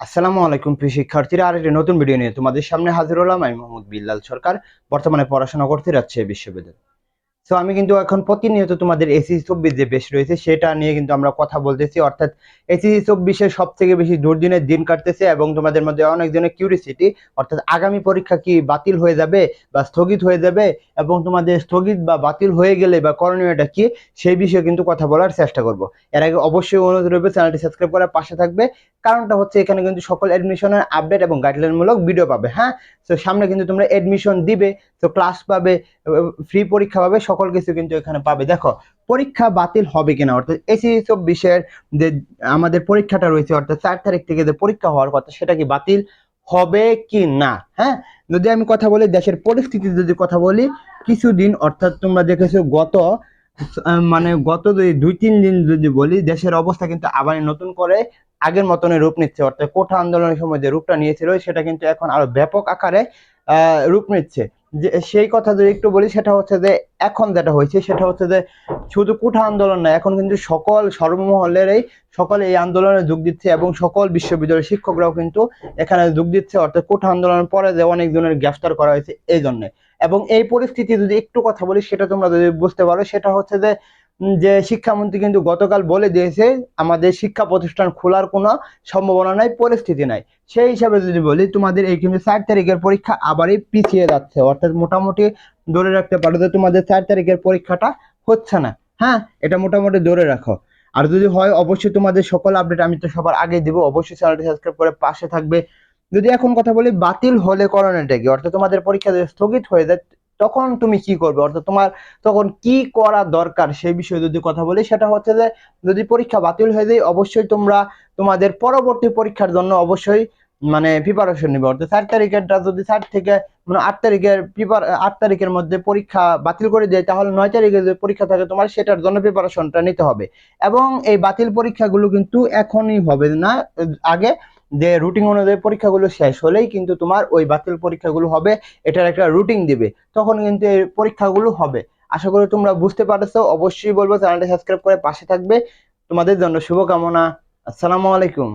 আসসালামু আলাইকুম প্রিয় শিক্ষার্থীরা আর একটি নতুন ভিডিও নিয়ে তোমাদের সামনে হাজির হলাম। আমি মোহাম্মদ বিল্লাল সরকার। বর্তমানে পড়াশোনা করতে যাচ্ছে বিশ্ববিদ্যালয়। তো আমি কিন্তু এখন প্রতিনিয়ত তোমাদের এসিসি চব্বিশ যে বেশ রয়েছে, সেটা নিয়ে কিন্তু আমরা কথা বলতেছি। অর্থাৎ এসিসি চব্বিশের সব থেকে বেশি দুর্দিনের দিন কাটতেছে এবং তোমাদের মধ্যে অনেকজনের কিউরিসিটি অর্থাৎ আগামী পরীক্ষা কি বাতিল হয়ে যাবে বা স্থগিত হয়ে যাবে এবং তোমাদের স্থগিত বা বাতিল হয়ে গেলে বা করণীয়টা কি, সেই বিষয়ে কিন্তু কথা বলার চেষ্টা করব। এর আগে অবশ্যই অনুরোধ রইবে, চ্যানেলটি সাবস্ক্রাইব করার পাশে থাকবে। কারণটা হচ্ছে এখানে কিন্তু সকল অ্যাডমিশনের আপডেট এবং গাইডলাইনমূলক ভিডিও পাবে হ্যাঁ? তো সামনে কিন্তু তোমরা অ্যাডমিশন দিবে, তো ক্লাস পাবে ফ্রি পরীক্ষা পাবে সকল কিছু কিন্তু এখানে পাবে। দেখো, পরীক্ষা বাতিল হবে কিনা, অর্থাৎ এসিসি চব্বিশের যে আমাদের পরীক্ষাটা রয়েছে, অর্থাৎ চার তারিখ থেকে যে পরীক্ষা হওয়ার কথা, সেটা কি বাতিল হবে কি না হ্যাঁ? যদি আমি কথা বলি, দেশের পরিস্থিতি যদি কথা বলি, কিছুদিন, অর্থাৎ তোমরা দেখেছ গত মানে গত দুই তিন দিন যদি বলি, দেশের অবস্থা কিন্তু আবার নতুন করে আগের মতনের রূপ নিচ্ছে। অর্থাৎ কোঠা আন্দোলনের সময় যে রূপটা নিয়েছিল, সেটা কিন্তু এখন আরও ব্যাপক আকারে রূপ নিচ্ছে। যে সেই কথা যদি একটু বলি, সেটা হচ্ছে যে এখন যেটা হয়েছে, সেটা হচ্ছে যে শুধু কুঠা আন্দোলন না এখন কিন্তু সকল সর্বমহলেরই সকল এই আন্দোলনে যোগ দিচ্ছে এবং সকল বিশ্ববিদ্যালয়ের শিক্ষকরাও কিন্তু এখানে যোগ দিচ্ছে। অর্থাৎ কুঠা আন্দোলনের পরে যে অনেকজনের গ্রেফতার করা হয়েছে এই জন্যে এবং এই পরিস্থিতি যদি একটু কথা বলি, সেটা তোমরা যদি বুঝতে পারো, সেটা হচ্ছে যে যে শিক্ষামন্ত্রী কিন্তু গতকাল বলে দিয়েছে, আমাদের শিক্ষা প্রতিষ্ঠান খোলার কোনো সম্ভাবনা নাই, পরিস্থিতি নাই। সেই হিসাবে যদি বলি, তোমাদের এই কিন্তু চার তারিখের পরীক্ষা আবারই পিছিয়ে যাচ্ছে। অর্থাৎ মোটামুটি ধরে রাখতে পারো যে তোমাদের চার তারিখের পরীক্ষাটা হচ্ছে না। হ্যাঁ এটা মোটামুটি ধরে রাখো। আর যদি হয়, অবশ্যই তোমাদের সকল আপডেট আমি তো সবার আগে দিব। অবশ্যই চ্যানেলটি সাবস্ক্রাইব করে পাশে থাকবে। যদি এখন কথা বলি, বাতিল হলে করণীয়টা কি? অর্থাৎ তোমাদের পরীক্ষা যদি স্থগিত হয়ে যায় তখন তুমি কি করবে? অর্থাৎ তোমার তখন কি করা দরকার সেই বিষয়ে যদি কথা বলি, সেটা হচ্ছে যে যদি পরীক্ষা বাতিল হয়ে যায়, অবশ্যই তোমরা তোমাদের পরবর্তী পরীক্ষার জন্য অবশ্যই মানে প্রিপারেশন নিবে। অর্থাৎ চার তারিখেরটা যদি চার থেকে মানে আট তারিখের প্রিপার আট তারিখের মধ্যে পরীক্ষা বাতিল করে দেয়, তাহলে নয় তারিখে যে পরীক্ষা থাকে তোমার, সেটার জন্য প্রিপারেশনটা নিতে হবে। এবং এই বাতিল পরীক্ষাগুলো কিন্তু এখনই হবে না, আগে যে রুটিন অনুযায়ী পরীক্ষাগুলো শেষ হলেই কিন্তু তোমার ওই বাতিল পরীক্ষাগুলো হবে, এটার একটা রুটিন দিবে। তখন কিন্তু এই পরীক্ষাগুলো হবে। আশা করি তোমরা বুঝতে পারছ। অবশ্যই বলব, চ্যানেলটা সাবস্ক্রাইব করে পাশে থাকবে। তোমাদের জন্য শুভকামনা। আসসালামু আলাইকুম।